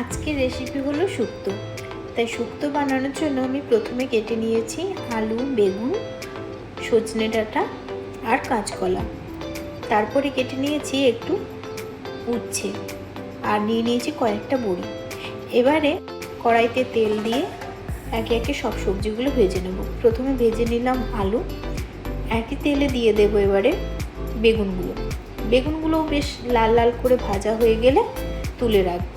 আজকের রেসিপি হলো শুক্তো। তাই শুক্তো বানানোর জন্য আমি প্রথমে কেটে নিয়েছি আলু, বেগুন, সজনে ডাঁটা আর কাঁচকলা। তারপরে কেটে নিয়েছি একটু উচ্ছে আর নিয়ে নিয়েছি কয়েকটা বড়ি। এবারে কড়াইতে তেল দিয়ে একে একে সব সবজিগুলো ভেজে নেব। প্রথমে ভেজে নিলাম আলু। একই তেলে দিয়ে দেবো এবারে বেগুনগুলো। বেগুনগুলোও বেশ লাল লাল করে ভাজা হয়ে গেলে তুলে রাখব।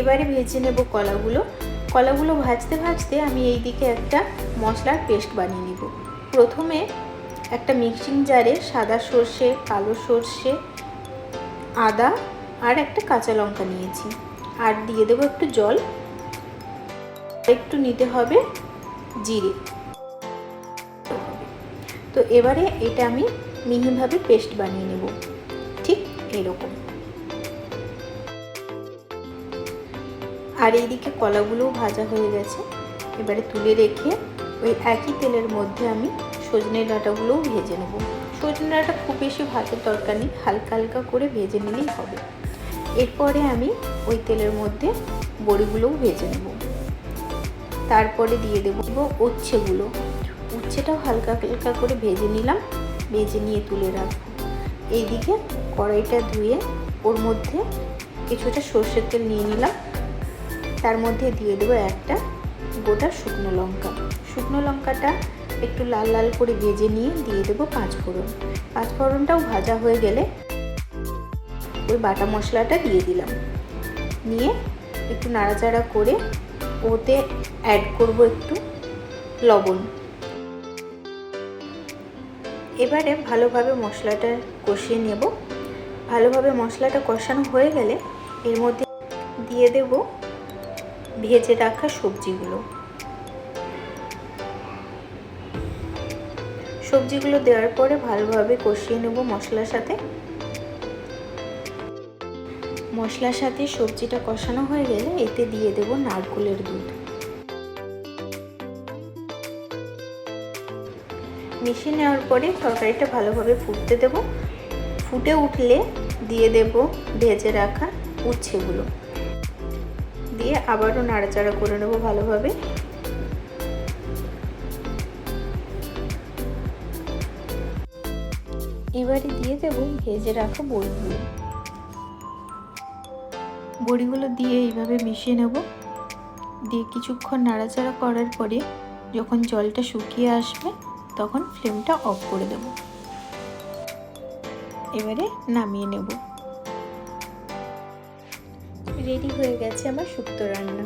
এবারে ভেজে নেব কলাগুলো। কলাগুলো ভাজতে ভাজতে আমি এই দিকে একটা মশলার পেস্ট বানিয়ে নেব। প্রথমে একটা মিক্সিং জারে সাদা সর্ষে, কালো সর্ষে, আদা আর একটা কাঁচা লঙ্কা নিয়েছি। আর দিয়ে দেবো একটু জল। একটু নিতে হবে জিরে। তো এবারে এটা আমি মিহিভাবে পেস্ট বানিয়ে নেব। ঠিক এরকম। আর এইদিকে কলাগুলোও ভাজা হয়ে গেছে। এবারে তুলে রেখে ওই একই তেলের মধ্যে আমি সজনে ডাঁটাগুলোও ভেজে নেব। সজনে ডাঁটা খুব বেশি ভাতের দরকার নেই, হালকা হালকা করে ভেজে নিলেই হবে। এরপরে আমি ওই তেলের মধ্যে বড়িগুলোও ভেজে নেব। তারপরে দিয়ে দেবো উচ্ছেগুলো। উচ্ছেটাও হালকা হালকা করে ভেজে নিলাম, ভেজে নিয়ে তুলে রাখব। এইদিকে কড়াইটা ধুয়ে ওর মধ্যে কিছুটা সর্ষের তেল নিয়ে নিলাম। তার মধ্যে দিয়ে দেবো একটা গোটা শুকনো লঙ্কা। শুকনো লঙ্কাটা একটু লাল লাল করে ভেজে নিয়ে দিয়ে দেবো পাঁচ ফোড়ন। পাঁচ ফোড়নটাও ভাজা হয়ে গেলে ওই বাটা মশলাটা দিয়ে দিলাম। নিয়ে একটু নাড়াচাড়া করে ওতে অ্যাড করব একটু লবণ। এবারে ভালোভাবে মশলাটা কষিয়ে নেব। ভালোভাবে মশলাটা কষানো হয়ে গেলে এর মধ্যে দিয়ে দেব ভেজে রাখা সবজিগুলো। সবজিগুলো দেওয়ার পরে ভালোভাবে কষিয়ে নেব মশলার সাথে। মশলার সাথে সবজিটা কষানো হয়ে গেলে এতে দিয়ে দেব নারকোলের দুধ। মিশিয়ে নেওয়ার পরে তরকারিটা ভালোভাবে ফুটতে দেব। ফুটে উঠলে দিয়ে দেব ভেজে রাখা উচ্ছেগুলো। দিয়ে আবারও নাড়াচাড়া করে নেব ভালোভাবে। এবারে দিয়ে দেব ভেজে রাখা বড়িগুলো। বড়িগুলো দিয়ে এইভাবে মিশিয়ে নেব। দিয়ে কিছুক্ষণ নাড়াচাড়া করার পরে যখন জলটা শুকিয়ে আসবে, তখন ফ্লেমটা অফ করে দেব। এবারে নামিয়ে নেব। রেডি হয়ে গেছে আমার শুক্তো রান্না।